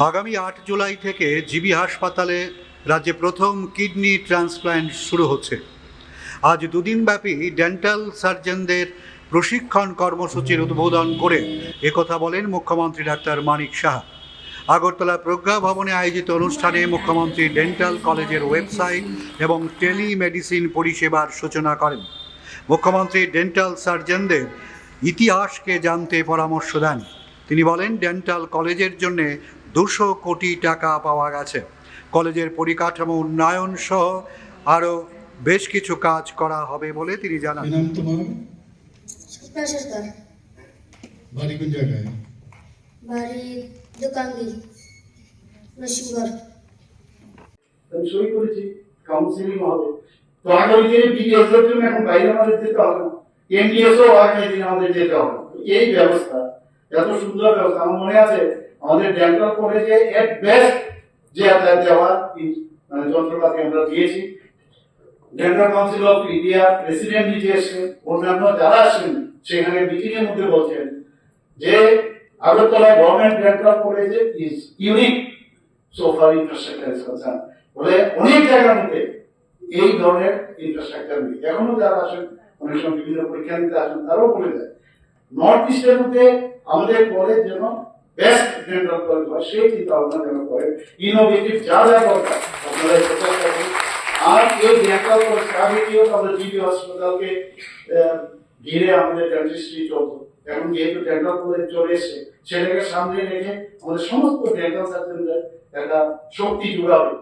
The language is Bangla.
আগামী আট জুলাই থেকে জিবি হাসপাতালে রাজ্যে প্রথম কিডনি ট্রান্সপ্ল্যান্ট শুরু হচ্ছে। আজ দুদিনব্যাপী ডেন্টাল সার্জনদের প্রশিক্ষণ কর্মসূচির উদ্বোধন করে একথা বলেন মুখ্যমন্ত্রী ডাক্তার মানিক সাহা। আগরতলা প্রজ্ঞা ভবনে আয়োজিত অনুষ্ঠানে মুখ্যমন্ত্রী ডেন্টাল কলেজের ওয়েবসাইট এবং টেলিমেডিসিন পরিষেবার সূচনা করেন। মুখ্যমন্ত্রী ডেন্টাল সার্জনদের ইতিহাসকে জানতে পরামর্শ দেন। তিনি বলেন, ডেন্টাল কলেজের জন্য দুশো কোটি টাকা পাওয়া গেছে। কলেজের পরিকাঠামো উন্নয়ন সহ আরও বেশ কিছু কাজ করা হবে বলে তিনি জানান। কি নাম তোমার? স্বপ্না সরকার বাড়ি কোন জায়গায়? বাড়ি দোকানদি নরসিংগড় আমি সই করেছি কাউন্সিলিং হবে। তো আগামী দিনে বিডিএস এর জন্য এখন বাইরে আমাদের যেতে হবে না। ও আগামী দিনে আমাদের যেতে হবে। এই ব্যবস্থা এত সুন্দর ব্যবস্থা আমার মনে আছে আমাদের ডেন্টাল কলেজে এট বেস্ট যে যাতায়াত দেওয়া মানে যন্ত্রপাতি আমরা দিয়েছি। Dental council of India president নিজে এসেছেন অন্যান্য যারা আসেন, সেখানে মিটিং এর মধ্যে বলছেন যে আগরতলা গভর্নমেন্ট ডেন্টাল কলেজে ইজ ইউনিক is concerned. বলে অনেক জায়গার মধ্যে এই ধরনের ইনফ্রাস্ট্রাকচার নেই। এখনও যারা আসেন, অনেক সময় বিভিন্ন পরীক্ষা নিতে আসেন, তারাও বলে যায়। নর্থ ইস্টের মধ্যে আমাদের কলেজ যেন বেস্ট ডেন্টাল কলেজ হয় সেই চিন্তা ভাবনা যেন ইনোভেটিভ যা যা আপনারা চেষ্টা করবেন আর এই কলেজ কাবিটিও আমাদের জিবি হাসপাতালকে ঘিরে আমাদের ডেন্টিস্ট্রি এখন যেহেতু ডেন্টাল কলেজ চলে এসেছে সেটাকে সামনে রেখে আমাদের সমস্ত ডেন্টাল একটা শক্তি জোগাবে।